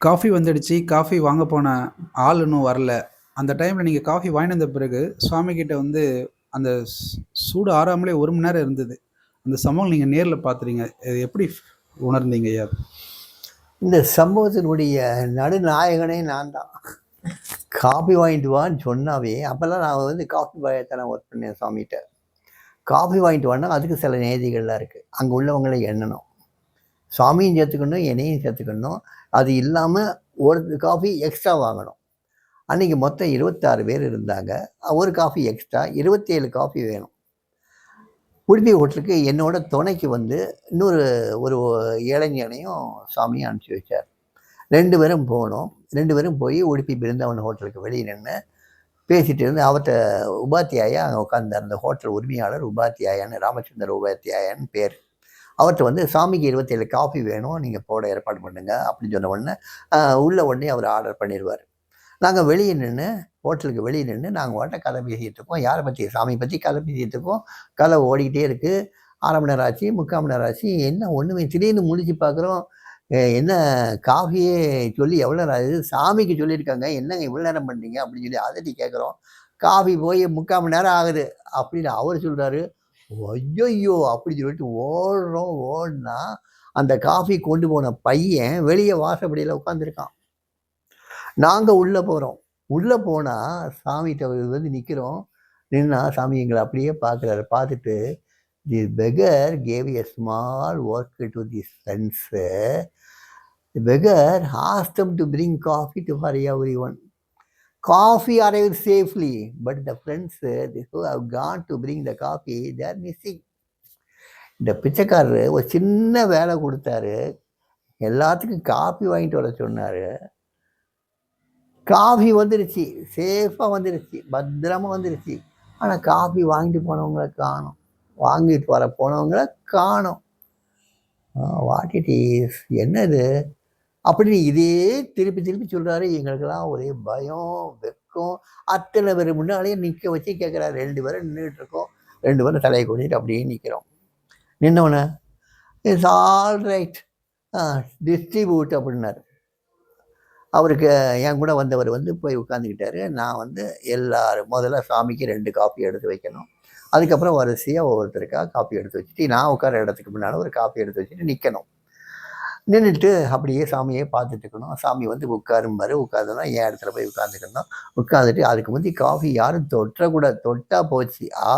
Coffee வந்துடுச்சு. Coffee வாங்க போன ஆள் இன்னும் வரல. அந்த டைமில் நீங்கள் காஃபி வாங்கிட்டு வந்த பிறகு, சுவாமிகிட்ட வந்து அந்த சூடு ஆறாமலே ஒரு மணி நேரம் இருந்தது. அந்த சம்பவம் நீங்கள் நேரில் பார்த்துறீங்க. இது எப்படி உணர்ந்தீங்க ஐயா? இந்த சம்பவத்தினுடைய நடுநாயகனே நான் தான். காஃபி வாங்கிட்டு வான்னு சொன்னாவே அப்போல்லாம் நான் வந்து காஃபி பாயா நான் ஒர்க் பண்ணேன் சாமிகிட்ட. காஃபி வாங்கிட்டு வான்னா அதுக்கு சில நேதிகள்லாம் இருக்குது. அங்கே உள்ளவங்களை எண்ணணும். சாமியும் சேர்த்துக்கணும், என்னையும் சேர்த்துக்கணும். அது இல்லாமல் ஒரு காஃபி எக்ஸ்ட்ரா வாங்கணும். அன்றைக்கி மொத்தம் 26 பேர் இருந்தாங்க. ஒரு காஃபி எக்ஸ்ட்ரா 27 காஃபி வேணும். உடுப்பி ஹோட்டலுக்கு என்னோட துணைக்கு வந்து இன்னொரு ஒரு இளைஞனையும் சாமியும் அனுப்பிச்சி வச்சார். ரெண்டு பேரும் போனோம். ரெண்டு பேரும் போய் உடுப்பி பிருந்தாவன் ஹோட்டலுக்கு வெளியே நின்று பேசிகிட்டு இருந்து அவர்கிட்ட உபாத்தியாயா அங்கே உட்கார்ந்தார். அந்த ஹோட்டல் உரிமையாளர் உபாத்தியாயான்னு ராமச்சந்திர உபாத்தியாயான்னு பேர். அவர்ட்ட வந்து சாமிக்கு 27 காஃபி வேணும். நீங்கள் போட ஏற்பாடு பண்ணுங்க அப்படின்னு சொன்ன உடனே உள்ள உடனே அவர் ஆர்டர் பண்ணிடுவார் நாங்கள் வெளியே நின்று ஹோட்டலுக்கு வெளியே நின்று நாங்கள் பாட்டுக்கு கதை பேசிகிட்டு இருக்கோம். யாரை பற்றி சாமியை பற்றி கதை பேசிகிட்டு இருக்கோம். கதை ஓடிக்கிட்டே இருக்குது அரை மணி நேரம் ஆச்சு, 3/4 மணி நேரம் ஆச்சு. என்ன ஒன்றுமே திடீர்னு முடிச்சு பார்க்குறோம். என்ன காஃபியே சொல்லி எவ்வளோ நேரம் ஆகுது? சாமிக்கு சொல்லியிருக்காங்க. என்னங்க இவ்வளோ நேரம் பண்ணுறீங்க அப்படின்னு சொல்லி அதட்டி கேட்குறோம். காஃபி போய் 3/4 மணி நேரம் ஆகுது அப்படின்னு அவர் சொல்கிறாரு ஐயோ அப்படின்னு சொல்லிட்டு ஓடுறோம். ஓடினா அந்த காஃபி கொண்டு போன பையன் வெளியே வாசப்படியில் உட்காந்துருக்கான். நாங்கள் உள்ளே போகிறோம் உள்ளே போனால் சாமி வந்து நிற்கிறோம் நின்னா சாமி எங்களை அப்படியே பார்க்குறாரு. பார்த்துட்டு the beggar gave a small work to the sense the beggar asked to bring coffee to for everyone. Coffee arrived safely, but the friends uh, who have gone to bring the coffee, they are missing. இந்த பிச்சைக்காரர் ஒரு சின்ன வேலை கொடுத்தாரு. எல்லாத்துக்கும் coffee வாங்கிட்டு வர சொன்னார் coffee வந்துருச்சு. சேஃபாக வந்துருச்சு. பத்திரமாக வந்துருச்சு. ஆனால் காஃபி வாங்கிட்டு போனவங்கள காணோம். வாங்கிட்டு வர போனவங்கள காணும் வாட் இட் இஸ்? என்னது? அப்படின்னு இதே திருப்பி திருப்பி சொல்கிறாரு எங்களுக்கெல்லாம் ஒரே பயம், வெக்கம் அத்தனை பேர் முன்னாலேயே நிற்க வச்சு கேட்குறாரு. ரெண்டு பேரும் நின்றுட்டு இருக்கோம். ரெண்டு பேரும் தலையை குனிஞ்சுட்டு அப்படியே நிற்கிறோம் நின்னவுடனே, இட்ஸ் ஆல் ரைட். டிஸ்ட்ரிபியூட் அப்படின்னாரு. அவருக்கு என் கூட வந்தவர் வந்து போய் உட்காந்துக்கிட்டாரு. நான் வந்து எல்லாரும் முதல்ல சாமிக்கு ரெண்டு காப்பி எடுத்து வைக்கணும். அதுக்கப்புறம் வரிசையாக ஒவ்வொருத்தருக்காக காப்பி எடுத்து வச்சுட்டு, நான் உட்கார இடத்துக்கு முன்னால் ஒரு காப்பி எடுத்து வச்சுட்டு நிற்கணும் நின்றுட்டு அப்படியே சாமியே பார்த்துட்டு இருக்கணும். சாமி வந்து உட்காரும்பாரு. உட்காந்துனா என் இடத்துல போய் உட்காந்துக்கணும். உட்காந்துட்டு அதுக்கு முந்தி காஃபி யாரும் தொட்டக்கூடாது தொட்டா போச்சு. ஆ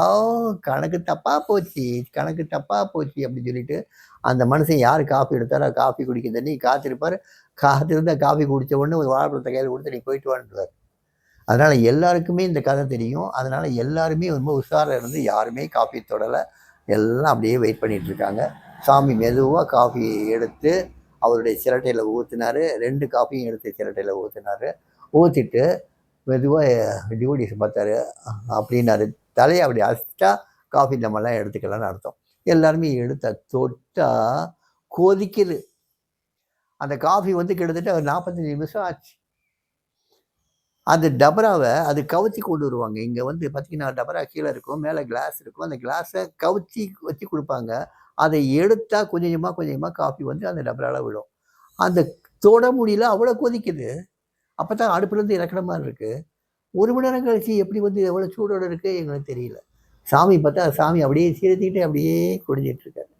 கணக்கு தப்பாக போச்சு. கணக்கு தப்பாக போச்சு அப்படின்னு சொல்லிட்டு, அந்த மனுஷன் யார் காஃபி எடுத்தாரோ காஃபி குடிக்க தண்ணி காத்திருப்பார் காத்திருந்தா காஃபி குடித்த உடனே ஒரு வாழைப்பழத்த கையில் கொடுத்து நீ போயிட்டு வான்ருவாரு. அதனால் எல்லாருக்குமே இந்த கதை தெரியும். அதனால் எல்லாருமே ரொம்ப உஷாராக இருந்து யாருமே காஃபி தொடலை எல்லாம் அப்படியே வெயிட் பண்ணிகிட்ருக்காங்க சாமி மெதுவாக காஃபி எடுத்து அவருடைய சிரட்டையில் ஊற்றினார் ரெண்டு காஃபியும் எடுத்து சிரட்டையில் ஊற்றினார் ஊற்றிட்டு மெதுவாக டிவோட்டீஸ பார்த்தாரு. அப்படின்னாரு. தலையை அப்படி அசிட்டா காஃபி நம்மலாம் எடுத்துக்கலாம்னு அர்த்தம். எல்லாருமே எடுத்த தொட்டா கொதிக்குது. அந்த காஃபி வந்து கிட்டத்தட்ட ஒரு 45 நிமிஷம் ஆச்சு. அந்த டபராவை அது கவுத்தி கொண்டு வருவாங்க. இங்கே வந்து பார்த்திங்கன்னா டபரா கீழே இருக்கும். மேலே கிளாஸ் இருக்கும். அந்த கிளாஸை கவுத்தி வச்சு கொடுப்பாங்க அதை எடுத்தால் கொஞ்சம் கொஞ்சமாக கொஞ்சம் காஃபி வந்து அந்த டபரால் விடும் அந்த தொட முடியல. அவ்வளோ கொதிக்குது. அப்போ தான் அடுப்புலேருந்து இறக்கிற மாதிரி இருக்குது ஒரு மணி நேரம் கழிச்சு எப்படி வந்து எவ்வளோ சூடோடு இருக்குது எங்களுக்கு தெரியல. சாமி பார்த்தா சாமி அப்படியே சீரத்திக்கிட்டு அப்படியே குடிஞ்சிட்டு இருக்காரு.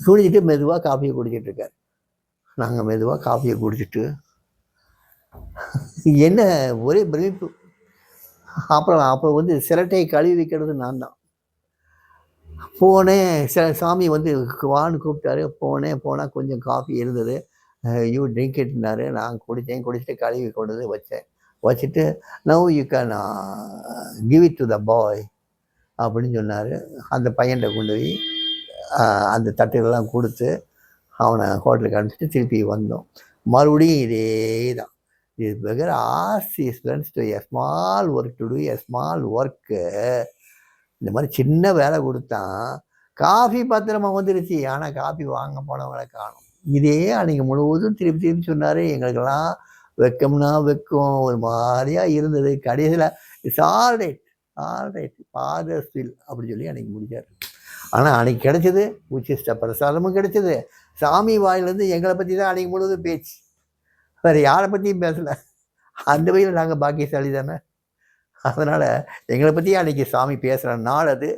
குடிச்சிட்டு மெதுவா காஃபிய குடிச்சிட்டு இருக்காரு. நாங்க குடிச்சிட்டு என்ன ஒரே பிரமிப்பு. அப்புறம் அப்போ வந்து சிரட்டையை கழுவி வைக்கிறது நான் தான். போனேன். ச சாமி வந்து வான்னு கூப்பிட்டாரு. போனேன். போனால் கொஞ்சம் காஃபி இருந்தது. யூ ட்ரிங்க் இட்னாரு. நான் குடித்தேன் குடிச்சிட்டு கழுவி கொண்டு வந்து வச்சேன். வச்சுட்டு now you can give it to the boy அப்படின்னு சொன்னார் அந்த பையன்கிட்ட கொண்டு போய் அந்த தட்டுகள்லாம் கொடுத்து அவனை ஹோட்டலுக்கு அனுப்பிச்சுட்டு திருப்பி வந்தோம். மறுபடியும் இதே தான். இது beggar asked his to a small work to do a small work இந்த மாதிரி சின்ன வேலை கொடுத்தான் காஃபி பத்திரமா வந்துருச்சு. ஆனால் காஃபி வாங்க போனவங்களை காணோம். இதே அன்றைக்கி முழுவதும் திருப்பி திருப்பி சொன்னார் எங்களுக்கெல்லாம் வெக்கம்னா வெக்கம் ஒரு மாதிரியாக இருந்தது. கடைசியில் it's all right. All right. Father's fill அப்படின்னு சொல்லி அன்றைக்கி முடிச்சாரு. ஆனால் அன்றைக்கி கிடச்சிது உச்சிஷ்ட பிரசாதமும் கிடச்சிது சாமி வாயிலேருந்து எங்களை பற்றி தான் அன்றைக்கி முழுவதும் பேச்சு. வேறு யாரை பற்றியும் பேசலை அந்த வகையில் நாங்கள் பாக்கியசாலி தானே அதனால் எங்களை பற்றி அன்றைக்கி சாமி பேசுகிற நாள் அது.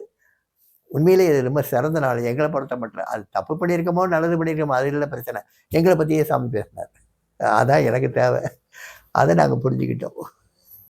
உண்மையிலே இது ரொம்ப சிறந்த நாள். எங்களை பொறுத்த மட்டும் அது தப்பு பண்ணியிருக்கோமோ நல்லது பண்ணியிருக்கோமோ அது இல்லை பிரச்சனை. எங்களை பற்றியே சாமி பேசினார். அதான் எனக்கு தேவை. அதை நாங்கள் புரிஞ்சுக்கிட்டோம்.